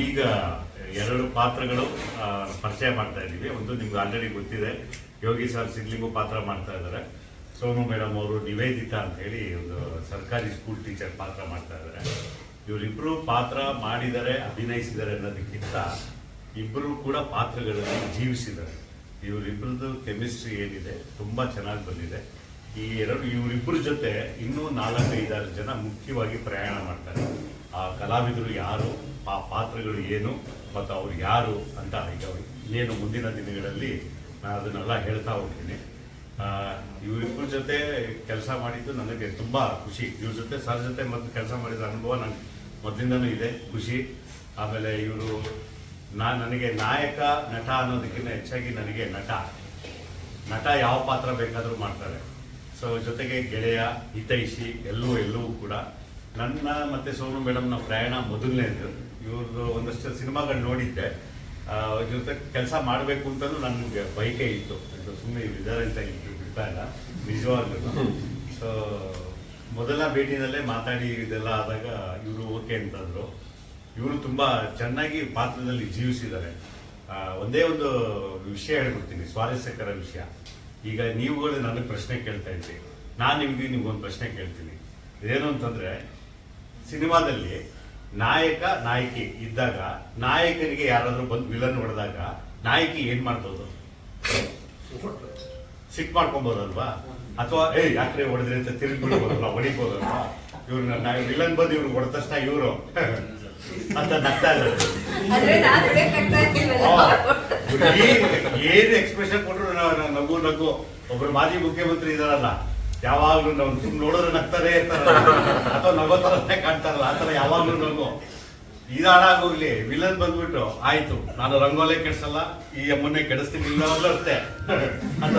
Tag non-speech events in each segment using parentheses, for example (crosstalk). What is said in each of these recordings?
ಈಗ ಎರಡು ಪಾತ್ರಗಳು ಪರಿಚಯ ಮಾಡ್ತಾ ಇದ್ದೀವಿ. ಒಂದು ನಿಮ್ಗೆ ಆಲ್ರೆಡಿ ಗೊತ್ತಿದೆ. ಯೋಗಿ ಸರ್ ಸಿಗ್ಲಿಂಗು ಪಾತ್ರ ಮಾಡ್ತಾ ಇದ್ದಾರೆ. ಸೋನು ಮೇಡಮ್ ಅವರು ನಿವೇದಿತಾ ಅಂತ ಹೇಳಿ ಒಂದು ಸರ್ಕಾರಿ ಸ್ಕೂಲ್ ಟೀಚರ್ ಪಾತ್ರ ಮಾಡ್ತಾ ಇದ್ದಾರೆ. ಇವರಿಬ್ರು ಪಾತ್ರ ಮಾಡಿದರೆ ಅಭಿನಯಿಸಿದ್ದಾರೆ ಅನ್ನೋದಕ್ಕಿಂತ ಇಬ್ಬರು ಕೂಡ ಪಾತ್ರಗಳಲ್ಲಿ ಜೀವಿಸಿದ್ದಾರೆ. ಇವರಿಬ್ಬರದ್ದು ಕೆಮಿಸ್ಟ್ರಿ ಏನಿದೆ, ತುಂಬಾ ಚೆನ್ನಾಗಿ ಬಂದಿದೆ. ಈ ಎರಡು ಇವರಿಬ್ಬರ ಜೊತೆ ಇನ್ನೂ ನಾಲ್ಕು ಐದಾರು ಜನ ಮುಖ್ಯವಾಗಿ ಪ್ರಯಾಣ ಮಾಡ್ತಾರೆ. ಆ ಕಲಾವಿದರು ಯಾರು ಆ ಪಾತ್ರಗಳು ಏನು, ಮತ್ತು ಅವ್ರು ಯಾರು ಅಂತ ಈಗ ಏನು ಮುಂದಿನ ದಿನಗಳಲ್ಲಿ ನಾನು ಅದನ್ನೆಲ್ಲ ಹೇಳ್ತಾ ಹೋಗ್ತೀನಿ. ಇವರಿಬ್ಬರ ಜೊತೆ ಕೆಲಸ ಮಾಡಿದ್ದು ನನಗೆ ತುಂಬ ಖುಷಿ. ಇವ್ರ ಜೊತೆ ಸರ್ ಜೊತೆ ಮತ್ತು ಕೆಲಸ ಮಾಡಿದ ಅನುಭವ ನನಗೆ ಮೊದಲಿಂದನೂ ಇದೆ, ಖುಷಿ. ಆಮೇಲೆ ಇವರು ನಾ ನನಗೆ ನಾಯಕ, ನಟ ಅನ್ನೋದಕ್ಕಿಂತ ಹೆಚ್ಚಾಗಿ ನನಗೆ ನಟ. ನಟ ಯಾವ ಪಾತ್ರ ಬೇಕಾದರೂ ಮಾಡ್ತಾರೆ. ಸೊ ಜೊತೆಗೆ ಗೆಳೆಯ ಹಿತೈಷಿ ಎಲ್ಲೂ ಎಲ್ಲವೂ ಕೂಡ ನನ್ನ ಮತ್ತೆ ಸೋನು ಮೇಡಮ್ನ ಪ್ರಯಾಣ ಮೊದಲನೇದು ಇವ್ರದ್ದು ಒಂದಷ್ಟು ಸಿನಿಮಾಗಳು ನೋಡಿದ್ದೆ. ಅವ್ರ ಜೊತೆ ಕೆಲಸ ಮಾಡಬೇಕು ಅಂತಲೂ ನನಗೆ ಬೈಕೆ ಇತ್ತು. ಸುಮ್ಮನೆ ಇದ್ದಾರೆ ಅಂತ ಬಿಡ್ತಾ ಇಲ್ಲ. ನಿಜವಾಗ್ಲೂ. ಸೊ ಮೊದಲ ಭೇಟಿನಲ್ಲೇ ಮಾತಾಡಿ ಇದೆಲ್ಲ ಆದಾಗ ಇವರು ಓಕೆ ಅಂತಂದ್ರು. ಇವರು ತುಂಬಾ ಚೆನ್ನಾಗಿ ಪಾತ್ರದಲ್ಲಿ ಜೀವಿಸಿದ್ದಾರೆ. ಒಂದೇ ಒಂದು ವಿಷಯ ಹೇಳ್ಬಿಡ್ತೀನಿ, ಸ್ವಾರಸ್ಯಕರ ವಿಷಯ. ಈಗ ನೀವುಗಳು ನನಗೆ ಪ್ರಶ್ನೆ ಕೇಳ್ತಾ ಇದ್ರಿ. ನಾನು ನಿಮಗೆ ನಿಮ್ಗೊಂದು ಪ್ರಶ್ನೆ ಕೇಳ್ತೀನಿ. ಏನು ಅಂತಂದ್ರೆ ಸಿನಿಮಾದಲ್ಲಿ ನಾಯಕ ನಾಯಕಿ ಇದ್ದಾಗ ನಾಯಕನಿಗೆ ಯಾರಾದರೂ ಬಂದು ವಿಲನ್ ಹೊಡೆದಾಗ ನಾಯಕಿ ಏನ್ ಮಾಡ್ಬೋದು? ಸಿಟ್ ಮಾಡ್ಕೊಬೋದಲ್ವಾ? ಅಥವಾ ಏ ಯಾಕ್ರೆ ಹೊಡೆದ್ರೆ ಅಂತ ತಿರುಗಿ ಬಿಡ್ಬೋದಲ್ವಾ ಹೊಡಿಬೋದಲ್ವಾ ಇವ್ರನ್ನ ವಿಲನ್ ಬಂದು ಇವ್ರು ಹೊಡೆದ ತಕ್ಷಣ ಇವರು. ಅಂತ ನಗ್ತಾ ಇದ್ದಾರೆ. ಏನ್- ಎಕ್ಸ್ಪ್ರೆಷನ್ ನಾವು ನಗು ನಗು. ಒಬ್ರು ಮಾಜಿ ಮುಖ್ಯಮಂತ್ರಿ ಇದಾರಲ್ಲ, ಯಾವಾಗ್ಲೂ ನಾವು ಸುಮ್ ನೋಡಿದ್ರೆ ನಗ್ತಾರೆ ಅಥವಾ ನಗೋ ತರನೇ ಕಾಣ್ತಾರಲ್ಲ ಆತರ ಯಾವಾಗ್ಲೂ ನಗು. ಇದು ಹಾಳಾಗೋಗ್ಲಿ ವಿಲನ್ ಬಂದ್ಬಿಟ್ಟು, ಆಯ್ತು, ನಾನು ರಂಗೋಲೆ ಕೆಡ್ಸಲ್ಲ, ಈ ಅಮ್ಮನ್ನೇ ಕೆಡಿಸ್ತೀನಿ ಇಲ್ಲವಾಗ್ಲೂ ಅಷ್ಟೇ. ಅಂತ.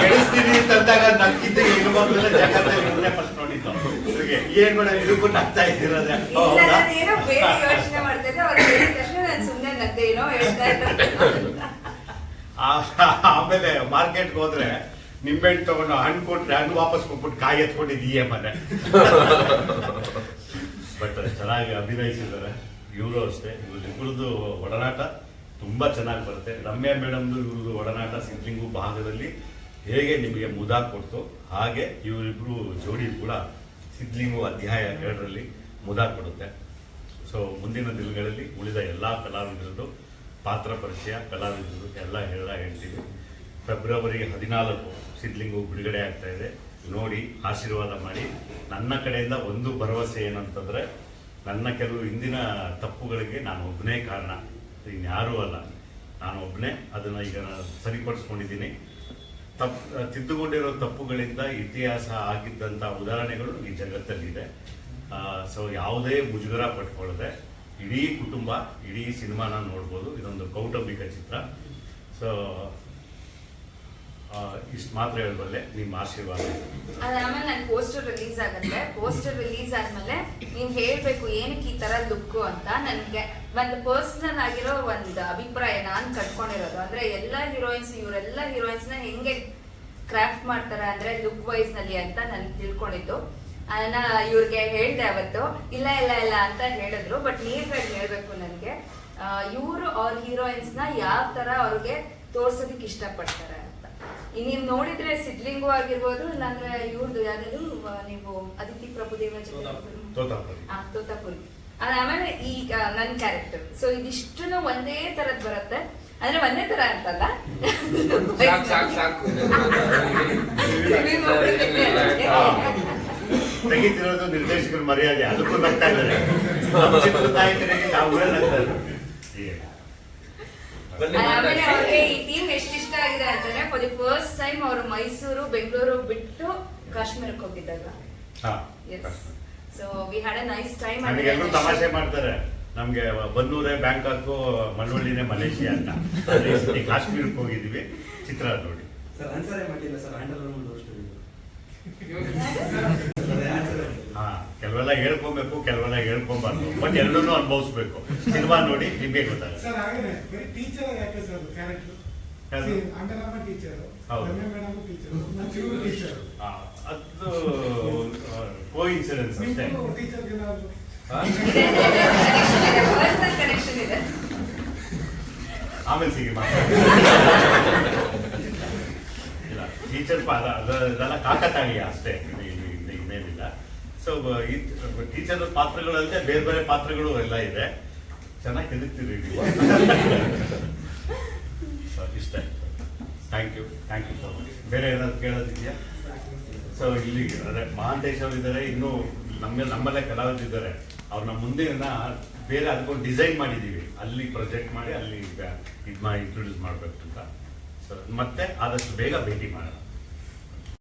ಕೆಡಿಸ್ತೀನಿ ಅಂತಂದಾಗ ನಕ್ಕಿದ್ದೆ ಇರುವಾಗಲೇ ಜಗತ್ತಲ್ಲಿ ಫಸ್ಟ್ ನೋಡಿದ್ದು. ಏನ್ ಮೇಡಮ್ ಇದಕ್ಕೂ ನಗ್ತಾ ಇದ್ದೀರದೆ ಆಮೇಲೆ ಮಾರ್ಕೆಟ್ಗೆ ಹೋದ್ರೆ ನಿಂಬೆಹಣ್ಣು ತಗೊಂಡು ಹಣ್ಣು ಕೊಟ್ರೆ ಹಣ್ಣು ವಾಪಸ್ ಕೊಟ್ಬಿಟ್ಟು ಕಾಯಿ ಎತ್ಕೊಂಡಿದೀಯ ಮನೆ ಬಟ್ ಚೆನ್ನಾಗಿ ಅಭಿನಯಿಸಿದ್ದಾರೆ. ಇವರು ಅಷ್ಟೇ. ಇವ್ರಿಬ್ರದ್ದು ಒಡನಾಟ ತುಂಬಾ ಚೆನ್ನಾಗಿ ಬರುತ್ತೆ. ರಮ್ಯಾ ಮೇಡಮ್ದು ಇವ್ರದ್ದು ಒಡನಾಟ ಸಿಂಗಿಂಗು ಭಾಗದಲ್ಲಿ ಹೇಗೆ ನಿಮಗೆ ಮುದ ಕೊಡ್ತು ಹಾಗೆ ಇವರಿಬ್ರು ಜೋಡಿ ಕೂಡ ಸಿದ್ಲಿಂಗು ಅಧ್ಯಾಯ ಎರಡರಲ್ಲಿ ಮುದ ಕೊಡುತ್ತೆ. ಸೊ ಮುಂದಿನ ದಿನಗಳಲ್ಲಿ ಉಳಿದ ಎಲ್ಲ ಕಲಾವಿದರದ್ದು ಪಾತ್ರ ಪರಿಚಯ ಕಲಾವಿದರು ಎಲ್ಲ ಹೇಳ ಹೇಳ್ತೀವಿ. ಫೆಬ್ರವರಿ ಹದಿನಾಲ್ಕು ಸಿದ್ಲಿಂಗು ಬಿಡುಗಡೆ ಆಗ್ತಾ ಇದೆ. ನೋಡಿ, ಆಶೀರ್ವಾದ ಮಾಡಿ. ನನ್ನ ಕಡೆಯಿಂದ ಒಂದು ಭರವಸೆ ಏನಂತಂದ್ರೆ, ನನ್ನ ಕೆಲವು ಹಿಂದಿನ ತಪ್ಪುಗಳಿಗೆ ನಾನು ಒಬ್ಬನೇ ಕಾರಣ. ಇನ್ಯಾರೂ ಅಲ್ಲ. ನಾನು ಒಬ್ಬನೇ, ಅದನ್ನು ಈಗ ಸರಿಪಡಿಸ್ಕೊಂಡಿದ್ದೀನಿ. ತಪ್ಪು ತಿದ್ದುಕೊಂಡಿರೋ ತಪ್ಪುಗಳಿಂದ ಇತಿಹಾಸ ಆಗಿದ್ದಂಥ ಉದಾಹರಣೆಗಳು ಈ ಜಗತ್ತಲ್ಲಿದೆ. ಸೊ ಯಾವುದೇ ಮುಜುಗರ ಪಟ್ಕೊಳ್ಳದೆ ಇಡೀ ಕುಟುಂಬ, ಇಡೀ ಸಿನಿಮಾನ ನೋಡ್ಬೋದು. ಇದೊಂದು ಕೌಟುಂಬಿಕ ಚಿತ್ರ. ಸೊ ಇಷ್ಟು ಮಾತ್ರ ಹೇಳಬಲ್ಲೆ. ನಿಮ್ಮ ಆಶೀರ್ವಾದ. ಅದಾದ್ಮೇಲೆ ನನ್ ಪೋಸ್ಟರ್ ರಿಲೀಸ್ ಆಗುತ್ತೆ. ಪೋಸ್ಟರ್ ರಿಲೀಸ್ ಆದ್ಮೇಲೆ ನೀನ್ ಹೇಳ್ಬೇಕು ಏನಕ್ಕೆ ಈ ತರ ಲುಕ್ ಅಂತ ನನ್ಗೆ. ಒಂದು ಪರ್ಸನಲ್ ಆಗಿರೋ ಒಂದು ಅಭಿಪ್ರಾಯ ನಾನು ಕಟ್ಕೊಂಡಿರೋದು. ಅಂದ್ರೆ ಎಲ್ಲಾ ಹೀರೋಯಿನ್ಸ್ ಇವರೆಲ್ಲ ಹೀರೋಯಿನ್ಸ್ನ ಹೆಂಗೆ ಕ್ರಾಫ್ಟ್ ಮಾಡ್ತಾರೆ ಅಂದ್ರೆ ಲುಕ್ ವೈಸ್ನಲ್ಲಿ ಅಂತ ನನ್ ತಿಳ್ಕೊಂಡಿದ್ದು. ಅದನ್ನ ಇವ್ರಿಗೆ ಹೇಳ್ದೆ ಅವತ್ತು ಇಲ್ಲ ಇಲ್ಲ ಇಲ್ಲ ಅಂತ ಹೇಳಿದ್ರು ಬಟ್ ನೀರ್ಗಳು ಹೇಳ್ಬೇಕು ನನ್ಗೆ. ಇವರು ಅವ್ರ ಹೀರೋಯಿನ್ಸ್ನ ಯಾವ ತರ ಅವ್ರಿಗೆ ತೋರ್ಸೋದಕ್ಕೆ ಇಷ್ಟಪಡ್ತಾರೆ ಅಂತ. ನೀವ್ ನೀವು ನೋಡಿದ್ರೆ ಸಿದ್ಲಿಂಗು ಆಗಿರ್ಬೋದು ಇಲ್ಲಾಂದ್ರೆ ಇವ್ರದ್ದು ಯಾವ್ದು ನೀವು ಅದಿತಿ ಪ್ರಭುದೇವ ತೋತಾಪುರಿ. ಆ, ತೋತಾಪುರಿ. ಅದಾದ್ಮೇಲೆ ಈಗ ನನ್ ಕ್ಯಾರೆಕ್ಟರ್ ಸೊ ಇದಿಷ್ಟನ್ನು ಒಂದೇ ತರದ್ ಬರುತ್ತೆ. ಅಂದ್ರೆ ಒಂದೇ ತರ ಅಂತಲ್ಲ. ಸಾಕು ಸಾಕು ಸಾಕು. (laughs) ಹಾ. ತೆಗಿತಿರೋದು ನಿರ್ದೇಶಕರ ಮರ್ಯಾದೆ ಅದಕ್ಕೂ ನಗ್ತಾ ಇದ್ದಾರೆ. ನಾವು ನಗ್ತಾ ಆಮೇಲೆ ಅವ್ರಿಗೆ ಈ ಟೀಮ್ ಎಷ್ಟು ಇಷ್ಟ ಆಗಿದೆ ಅಂತಂದ್ರೆ ಫಾರ್ ದಿ ಫಸ್ಟ್ ಟೈಮ್ ಅವರು ಮೈಸೂರು ಬೆಂಗಳೂರು ಬಿಟ್ಟು ಕಾಶ್ಮೀರಕ್ಕೆ ಹೋಗಿದ್ದಾಗ. So we had a nice time ಎಲ್ಲರೂ ತಮಾಷೆ ಮಾಡ್ತಾರೆ. ನಮ್ಗೆ ಬನ್ನೂರೇ ಬ್ಯಾಂಕಾಕ್ ಮಳವಳ್ಳಿನೇ ಮಲೇಷಿಯಾ ಅಂತ. ಈ ಕಾಶ್ಮೀರಕ್ಕೆ ಹೋಗಿದ್ದೀವಿ. ಚಿತ್ರ ನೋಡಿ. ಸರ್ ಮಾಡಿಲ್ಲ ಸರ್ ಹ್ಯಾಂಡಲ್ (laughs) ಕೆಲವೆಲ್ಲ ಹೇಳ್ಕೊಬೇಕು ಕೆಲವೆಲ್ಲ ಹೇಳ್ಕೊಬಾರ್ದು. ಬಟ್ ಎರಡನ್ನೂ ಅನುಭವಿಸ್ಬೇಕು. ಸಿನಿಮಾ ನೋಡಿ ನಿಮಗೆ ಗೊತ್ತಾಗುತ್ತೆ. ಸರ್ ಹಾಗೇನೆ ಬರೀ ಟೀಚರ್ ಯಾಕೆ ಸರ್ ಕ್ಯಾರೆಕ್ಟರ್ ಯಾರು? ಅಂಡಲಮ್ಮ ಟೀಚರ್ ಹೌದು. Ramya madam teacher Manju teacher ಅದು ಕೋ ಇನ್ಸಿಡೆನ್ಸ್ ಅಷ್ಟೇ. ಟೀಚರ್ ಏನಾದ್ರು ಕನೆಕ್ಷನ್ ಇದೆ. ಆಮೇಲೆ ಸಿಗಿ ಮಾತಾಡಿ. ಇಲ್ಲ ಟೀಚರ್ ಅದೆಲ್ಲ ಕಾಕತಾಳೀಯ ಅಷ್ಟೇ. ಇನ್ನೇನಿಲ್ಲ ಸೊ ಟೀಚರ್ ಪಾತ್ರಗಳಲ್ಲದೆ ಬೇರೆ ಬೇರೆ ಪಾತ್ರಗಳು ಎಲ್ಲ ಇದೆ. ಚೆನ್ನಾಗಿ ಕಲಿತೀರಿ ನೀವು. ಇಷ್ಟ. Thank you thank you so much ಬೇರೆ ಏನಾದ್ರು ಕೇಳೋದಿದೆಯಾ? ಸೊ ಇಲ್ಲಿ ಅದೇ ಮಹಾಂತೇಶ್ ಇದ್ದಾರೆ ಇನ್ನೂ ನಮ್ಮ, ನಮ್ಮಲ್ಲೇ ಕಲಾವಿದಿದ್ದಾರೆ ಅವ್ರನ್ನ ಮುಂದಿನ ಬೇರೆ ಅದಕ್ಕೊಂದು ಡಿಸೈನ್ ಮಾಡಿದ್ದೀವಿ. ಅಲ್ಲಿ ಪ್ರೊಜೆಕ್ಟ್ ಮಾಡಿ, ಅಲ್ಲಿ ಮಾಡಿ ಇಂಟ್ರೊಡ್ಯೂಸ್ ಮಾಡಬೇಕು ಅಂತ ಸೊ ಮತ್ತೆ ಆದಷ್ಟು ಬೇಗ ಭೇಟಿ ಮಾಡೋಣ.